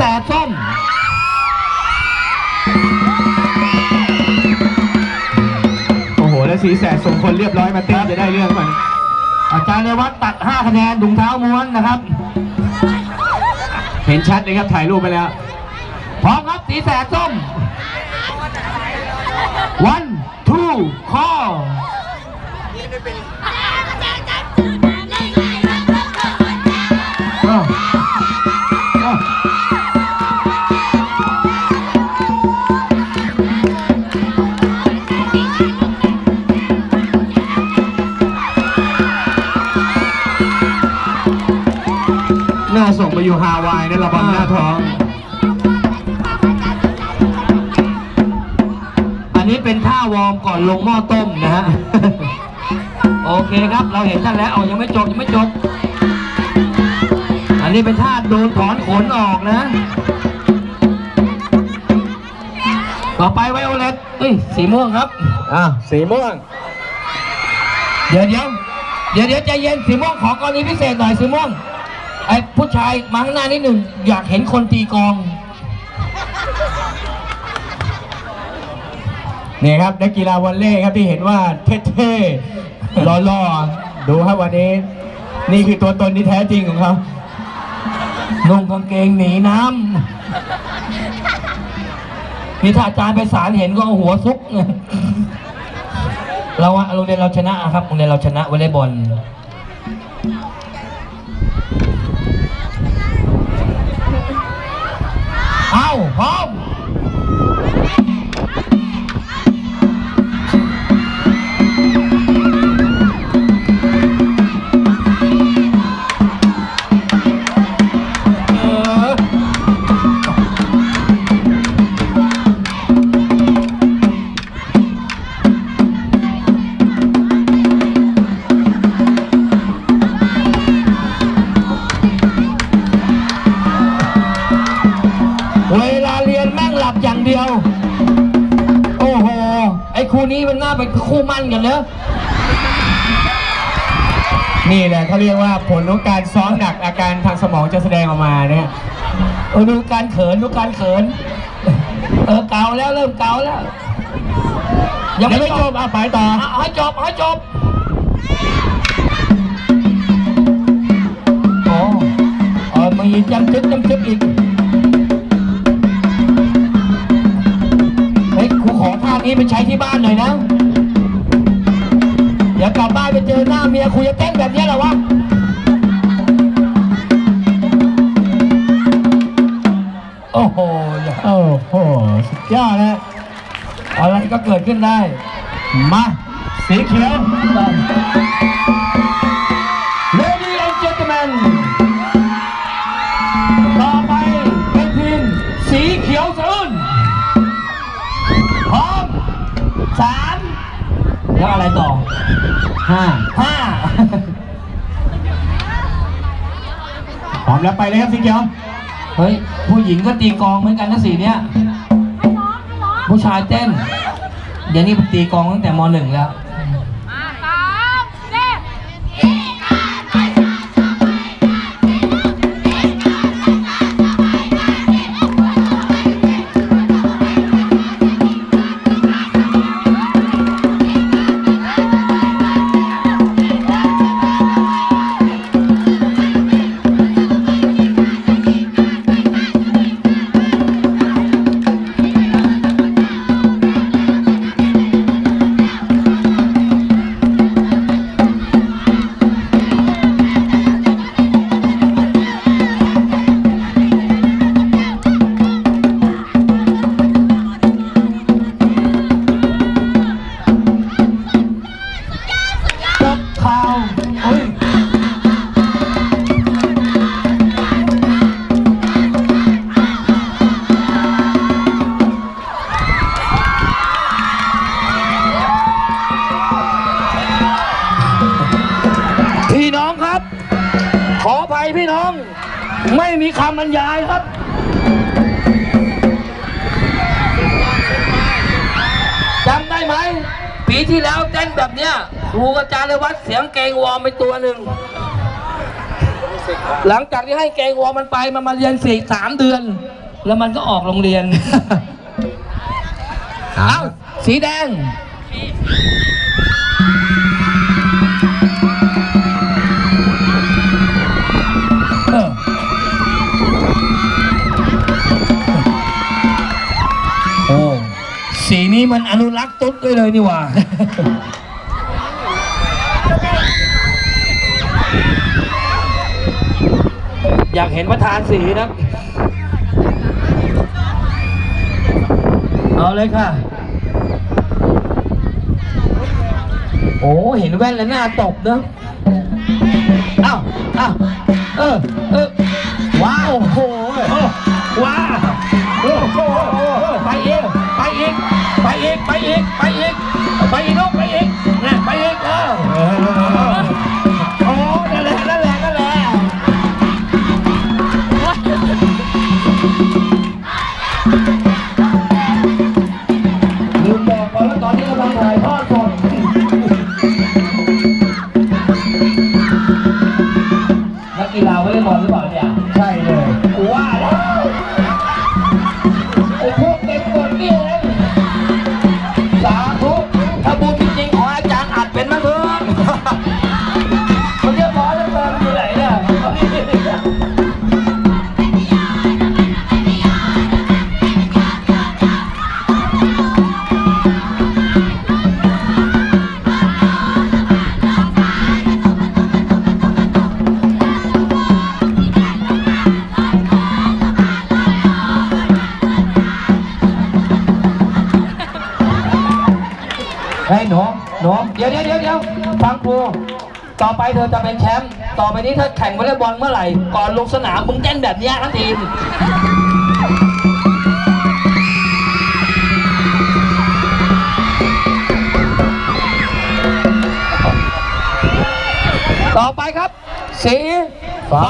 สส้มโอ้โห แล้วสีแสดส่งคนเรียบร้อยมาเต้นจะได้เรื่องมันอาจารย์ในวัดตัด 5 คะแนนถุงเท้าม้วนนะครับ เห็นชัดเลยครับถ่ายรูปไปแล้ว พร้อมครับสีแสดส้ม one two call หน้าท้อง อันนี้เป็นท่าวอร์มก่อนลงหม้อต้มนะฮะ โอเคครับ เราเห็นท่านแล้ว เอายังไม่จบยังไม่จบ อันนี้เป็นท่าโดนถอนขนออกนะ ต่อไปไวโอเลตเอ้ย สีม่วงครับ อะสีม่วง เดี๋ยวเดี๋ยวเดี๋ยวเดี๋ยวใจเย็น สีม่วงขอกรณีพิเศษหน่อย สีม่วง ไอ้ผู้ชายมาข้างหน้านิดหนึ่งอยากเห็นคนตีกลองนี่ครับนักกีฬาวอลเล่ครับที่เห็นว่าเท่ๆหล่อๆดูครับวันนี้ นี่คือตัวตนที่แท้จริงของเขานุ่งกางเกงหนีน้ำนี่ถ้าอาจารย์ไปศาลเห็นก็หัวซุกเราอะโรงเรียนเราชนะครับโรงเรียนเราชนะวอลเลย์บอล เคู่นี้มันน่าเป็นคู่มั่นกันเนอะนี่แหละเขาเรียกว่าผลของการซ้อมหนักอาการทางสมองจะแสดงออกมาเนี่ยเออดูการเขินดูการเขิน เออเกาแล้วเริ่มเกาแล้ว ยังไม่จบอะไปต่อเอาให้จบให้จบโอ้เออมีจำจึกจำจึกอีกานี้ไปใช้ที่บ้านหน่อยนะ เดี๋ยวกลับบ้านไปเจอหน้าเมียคุยจะเต้นแบบนี้เหรอวะโอ้โหโอ้โหสุดยอดเลยอะไรก็เกิดขึ้นได้ มา สีเขียว สามแล้วอะไรต่อห้าห้าพร้อมแล้วไปเลยครับสีเขียวเฮ้ยผู้หญิงก็ตีกลองเหมือนกันนะสีเนี้ยผู้ชายเต้นเดี๋ยวนี้ตีกลองตั้งแต่มหนึ่งแล้ว คำบรรยายครับ จำได้ไหม ปีที่แล้วเต้นแบบเนี้ยครูอาจารย์เลยวัดเสียงเกงวอร์มไปตัวหนึ่ง หลังจากที่ให้เกงวอร์มมันไป มันมาเรียนสี่สามเดือน แล้วมันก็ออกโรงเรียนครัเอ้าบสีแดง นี้มันอนุรักษ์ตุ๊ดด้วยเลยนี่หว่า อยากเห็นประธานสีนะ เอาเลยค่ะ โอ้ เห็นแว่นแล้วหน้าตบเนอะเอ้าเอ้าเออเออว้าว โอ้โห ว้าว อีก ไปอีก ไปอีก ไปอีกลูกไปอีกนะไปอีกเออ ฮ้ยหนูหนูเดี๋ยวเดี๋ยวเดี๋ยวเดี๋ยวฟังครูต่อไปเธอจะเป็นแชมป์ต่อไปนี้ถ้าแข่งวอลเลย์บอลเมื่อไหร่ ก่อนลงสนามมึงเต้นแบบเนี้ยทั้งทีมต่อไปครับ สีฟ้า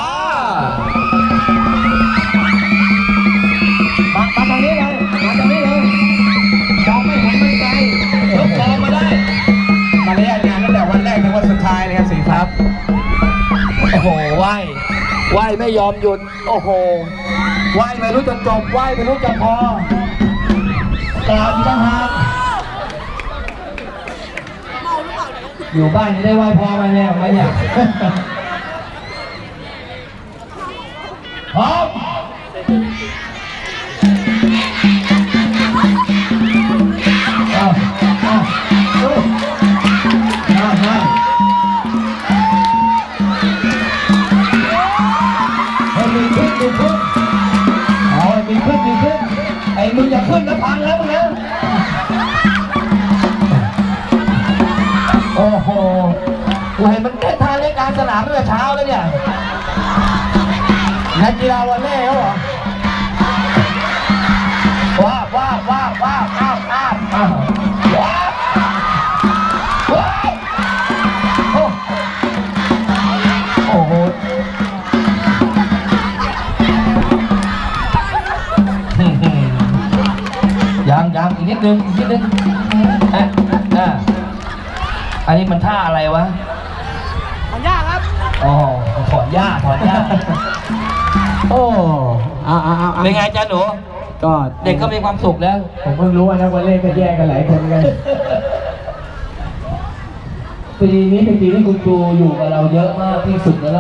โอ้โหไหวไหวไม่ยอมหยุด โอ้โหไหวไม่รู้จะจบไหวไม่รู้จะพอกล่าวอีกต่างหากอยู่บ้านจะได้ไหวพอมาเนี่ยไหมเนี่ย พังแล้วมึงนะโอ้โหกูเห็นมันเต้นท่าเล่นกลารสนามตั้งแต่เช้าแล้วเนี่ยนักกีฬาวัน นิดนึงอีกนิดนึงอะอะอันนี้มันท่าอะไรวะถอนหญ้าครับอ๋อถอนหญ้าถอนหญ้าโอ้เอาเอาเอาเอาเป็นไงจ๊ะหนูก็เด็กก็มีความสุขแล้ว ผมเพิ่งรู้ว่านักวอลเลย์ก็แยกกันหลายคนกันปีนี้เป็นปีที่คุณครูอยู่กับเราเยอะมากที่สุดแล้ว